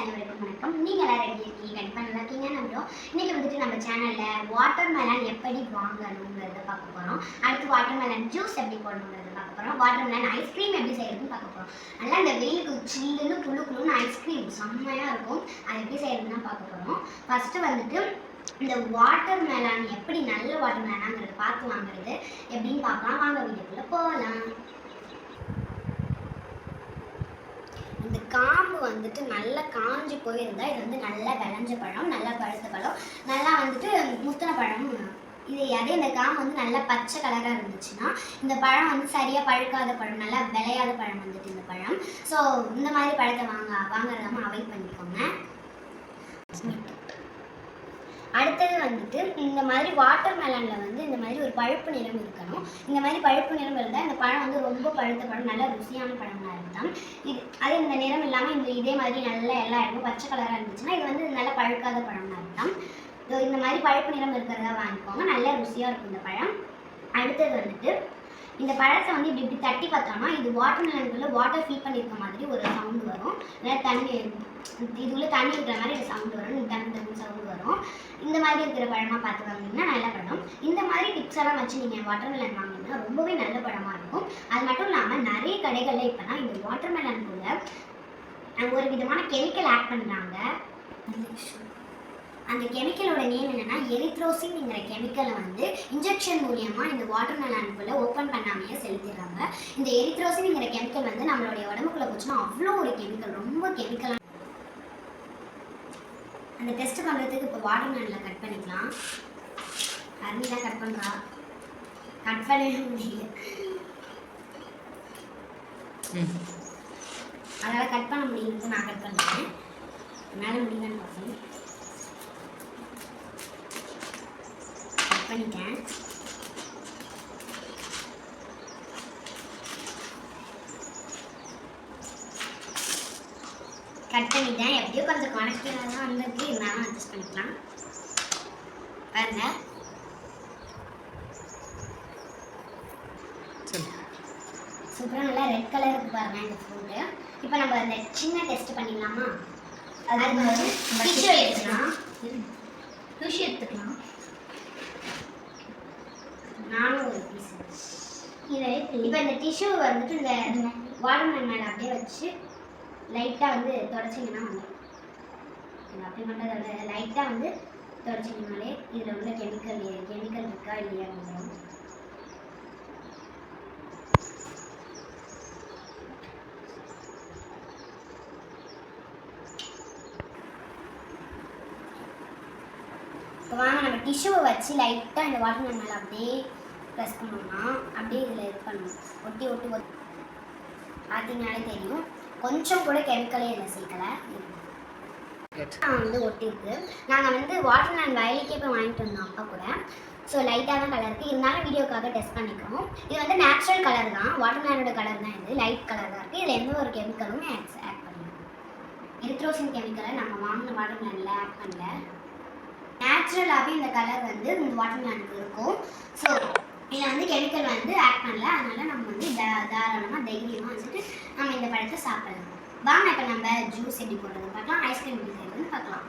அனைவருக்கும் வணக்கம். நீங்கள் எல்லாரும் எப்படி இருக்கீங்க? கண்டிப்பா நல்லா இருக்கீங்க. நம்புறோம் இன்னைக்கு வந்துட்டு நம்ம சேனல்ல வாட்டர் மெலன் எப்படி வாங்கணுங்கிறத பார்க்க போறோம். அடுத்து வாட்டர் மெலன் ஜூஸ் எப்படி போடணுங்கிறத பார்க்க போறோம். வாட்டர் மெலன் ஐஸ்கிரீம் எப்படி செய்யறதுன்னு பார்க்க போறோம். நல்லா இந்த வெயிலுக்கு சில்லுன்னு குழு குளுன்னு ஐஸ்கிரீம் செம்மையா இருக்கும். அது எப்படி செய்யறதுன்னு தான் பார்க்க போறோம். ஃபர்ஸ்ட் வந்துட்டு இந்த வாட்டர் மெலான் எப்படி நல்ல வாட்டர் மெலானாங்கிறத பார்த்து வாங்குறது எப்படின்னு பார்க்கலாம். வாங்க வீட்டுக்குள்ள போகலாம். இந்த காம்பு வந்துட்டு நல்லா காஞ்சி போயிருந்தா இது வந்து நல்லா விளைஞ்ச பழம் நல்லா பழுத்த பழம். நல்லா வந்துட்டு முத்தின பழமும் இது அதே இந்த காம்பு வந்து நல்லா பச்சை கலராக இருந்துச்சுன்னா இந்த பழம் வந்து சரியாக பழுக்காத பழம் நல்லா விளையாத பழம் வந்துட்டு இந்த பழம். ஸோ இந்த மாதிரி பழத்தை வாங்க வாங்குறதாம அவாய்ட் பண்ணிக்கோங்க. அடுத்தது வந்துட்டு இந்த மாதிரி வாட்டர் மெலனில் வந்து இந்த மாதிரி ஒரு பழுப்பு நிறம் இருக்கணும். இந்த மாதிரி பழுப்பு நிறம் இருந்தால் இந்த பழம் வந்து ரொம்ப பழுத்த பழம் நல்ல ருசியான பழமாக இருந்தால் இது அதே இந்த நிறம் இல்லாமல் இந்த இதே மாதிரி நல்ல எல்லா இடமும் பச்சை கலராக இருந்துச்சுன்னா இது வந்து நல்ல பழுக்காத பழமாக இருந்தால் இந்த மாதிரி பழுப்பு நிறம் இருக்கிறதா வாங்கிக்கோங்க. நல்ல ருசியாக இருக்கும் இந்த பழம். அடுத்தது வந்துட்டு இந்த பழத்தை வந்து இப்படி இப்படி தட்டி பார்த்தோம்னா இது வாட்டர் மெலனுக்குள்ள வாட்டர் ஃபில் பண்ணியிருக்க மாதிரி ஒரு சவுண்டு வரும். இல்லை தண்ணி இதுக்குள்ளே தண்ணி இருக்கிற மாதிரி ஒரு சவுண்டு வரும். தண்ணி தண்ணி சவுண்டு வரும். இந்த மாதிரி இருக்கிற பழமாக பார்த்து வாங்கினீங்கன்னா நல்ல பழம். இந்த மாதிரி டிப்ஸ் எல்லாம் வச்சு நீங்கள் வாட்டர் மெலன் வாங்கினீங்கன்னா ரொம்பவே நல்ல பழமாக இருக்கும். அது மட்டும் இல்லாமல் நிறைய கடைகளில் இப்போனா இந்த வாட்டர் மெலனுக்குள்ள ஒரு விதமான கெமிக்கல் ஆட் பண்ணுறாங்க அந்த கெமிக்கலோட நேம் என்னன்னா எரித்ரோசின்ங்கிற கெமிக்கலை வந்து இன்ஜெக்ஷன் மூலியமா இந்த வாட்டர் மெலானுக்குள்ள ஓப்பன் பண்ணாமையே செலுத்திடுறாங்க. இந்த எரித்ரோசின்ங்கிற கெமிக்கல் வந்து நம்மளுடைய உடம்புக்குள்ள போச்சுன்னா அவ்வளோ ஒரு கெமிக்கல் ரொம்ப கெமிக்கலாக அந்த டெஸ்ட் பண்ணுறதுக்கு இப்போ வாட்டர் மெலனில் கட் பண்ணிக்கலாம். தான் கட் பண்ணுறா கட் பண்ணவே முடியல. அதனால் கட் பண்ண முடியுது நான் கட் பண்ணுறேன் என்னால் முடியலன்னு பார்க்கணும் பண்ணிட்டேன் கட் பண்ணிட்டேன் எப்படியோ கொஞ்சம் குணக்கிறதா தான் வந்திருக்கு. இருந்தாலும் அட்ஜஸ்ட் பண்ணிக்கலாம். பாருங்க. சூப்பராக நல்லா ரெட் கலர் இருக்கு பாருங்க இந்த ஃப்ரூட்டு இப்போ நம்ம அந்த சின்ன டெஸ்ட் பண்ணிடலாமா? அதுக்கு வந்து டிஷ்யூ எடுத்துக்கலாம். டிஷ்யூ எடுத்துக்கலாம். இதை இப்போ இந்த டிஷ்யூ வந்துட்டு இந்த வாட்டர்மெலன் மேலே அப்படியே வச்சு லைட்டாக வந்து தொடச்சிங்கன்னா வந்துடும் அப்படி பண்ணுறத லைட்டாக வந்து தொடச்சிங்கனாலே இதில் உள்ள கெமிக்கல் கெமிக்கல் இருக்கா இல்லையா வந்துடும் இப்போ வாங்க நம்ம டிஷ்யூவை வச்சு லைட்டாக இந்த வாட்டர்மெலன் மேலே அப்படியே ப்ரெஸ் பண்ணோம்னா அப்படியே இதில் இது பண்ணணும். ஒட்டி ஒட்டி ஒட்டி. பார்த்தீங்கனாலே தெரியும். கொஞ்சம் கூட கெமிக்கலே இதில் சேர்க்கலை. வந்து ஒட்டிருக்கு நாங்கள் வந்து வாட்டர்மெலன் வயலுக்கே போய் வாங்கிட்டு வந்தோம் அப்பா கூட. ஸோ லைட்டாக தான் கலர் இருக்குது இருந்தாலும் வீடியோக்காக டெஸ்ட் பண்ணிக்கிறோம். இது வந்து நேச்சுரல் கலர் தான். வாட்டர்மெலனோட கலர் தான் இது. லைட் கலர் தான் இருக்குது இதில் எந்த ஒரு கெமிக்கலும் ஆட் ஆட் பண்ணல. எரித்ரோசின் கெமிக்கலை நம்ம வாங்கின வாட்டர்மெலனில் ஆட் பண்ணல. நேச்சுரலாகவே இந்த கலர் வந்து இந்த வாட்டர்மெலனுக்கு இருக்கும். ஸோ இதில் வந்து கெமிக்கல் வந்து ஆட் பண்ணல. அதனால நம்ம வந்து தா தாராளமாக தைரியமாக வந்துட்டு நம்ம இந்த பழத்தை சாப்பிடலாம். வாங்க இப்போ நம்ம ஜூஸ் எப்படி போடுறது பார்க்கலாம். ஐஸ்கிரீம் எப்படி செய்யறதுன்னு பார்க்கலாம்.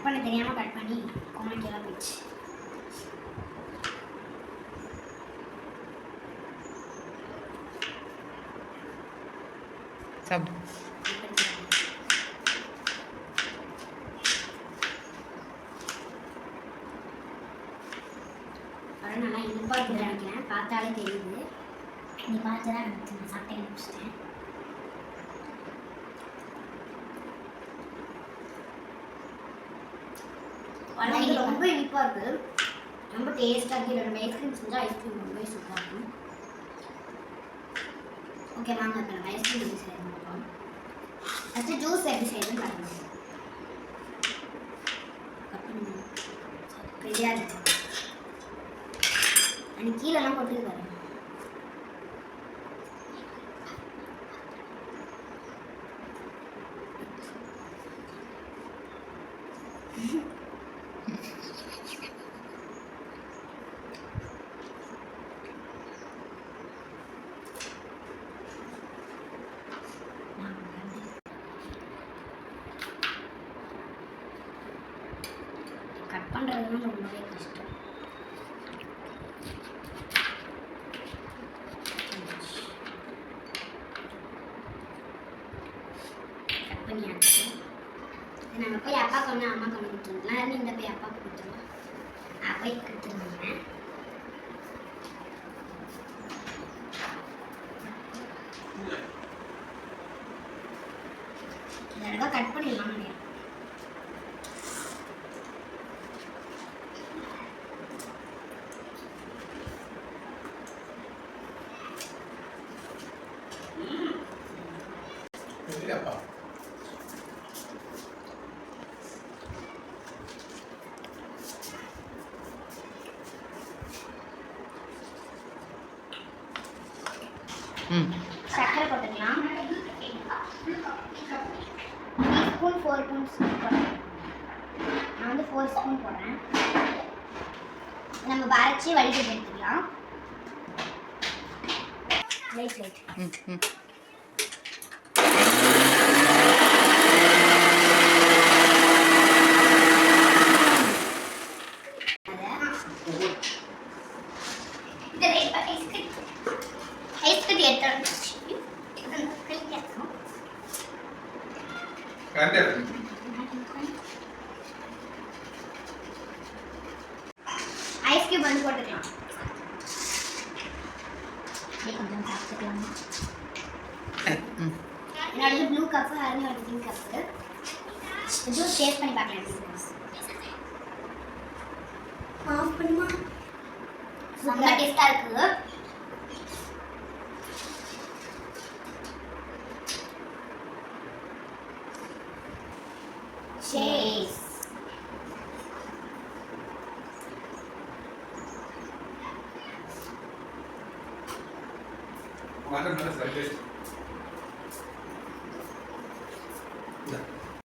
கட் பண்ண தெரியாம கட் பண்ணி கோமைக்கெல்லாம் போயிடுச்சு. சாப்பிடு நல்லா இனிப்பாக இருக்குது நினைக்கிறேன். பார்த்தாலே தெரியுது. நீ பார்த்து தான் நான் சாப்பிட்டே முடிச்சிட்டேன். பழம் வந்து ரொம்ப இனிப்பாக இருக்குது ரொம்ப டேஸ்ட்டாக இருக்குது நம்ம ஐஸ்கிரீம் செஞ்சால் ஐஸ்கிரீம் ரொம்பவே சூப்பராக இருக்கும். ஓகே வாங்க இப்போ நம்ம ஐஸ்கிரீம் எப்படி செய்யணும் பார்ப்போம் ஃபஸ்ட்டு ஜூஸ் எப்படி செய்யணும்னு பாருங்க. பெரியா இருக்கு. அன்னைக்கு கீழெல்லாம் போட்டு பாருங்க அதெல்லாம் ரொம்பவே கஷ்டம். கட் பண்ணியாச்சு நாங்கள் போய் அப்பா கொண்டு அம்மா கொண்டு கொடுத்துருந்தோம் இந்த போய் அப்பா கொடுத்துருவோம். அப்பா கொடுத்துருந்தேன் இந்த தடவை கட் பண்ணிடலாம் சர்க்கரை போட்டுக்கலாம் ஸ்பூன் ஃபோர் ஸ்பூன்ஸ் போடுறேன். நான் வந்து ஃபோர் ஸ்பூன் போடுறேன். நம்ம வரைச்சி வடிகட்டி எடுத்துக்கலாம். லைட் லைட் ம் ம். ஐஸ் கியூப் வந்து போட்டுக்கலாம் அப்படியே கொஞ்சம் சாப்பிட்டுக்கலாம் ம் என்னோடது ப்ளூ கப்பு அருணோட பிங்க் கப்பு ஜூஸ் டேஸ்ட் பண்ணி பார்க்கலாம் எப்படி ஆஃப் பண்ணுமா செம்ம டேஸ்ட்டாக இருக்குது Cheers. வாட்டர் நல்லா சர்ஃபேஸ்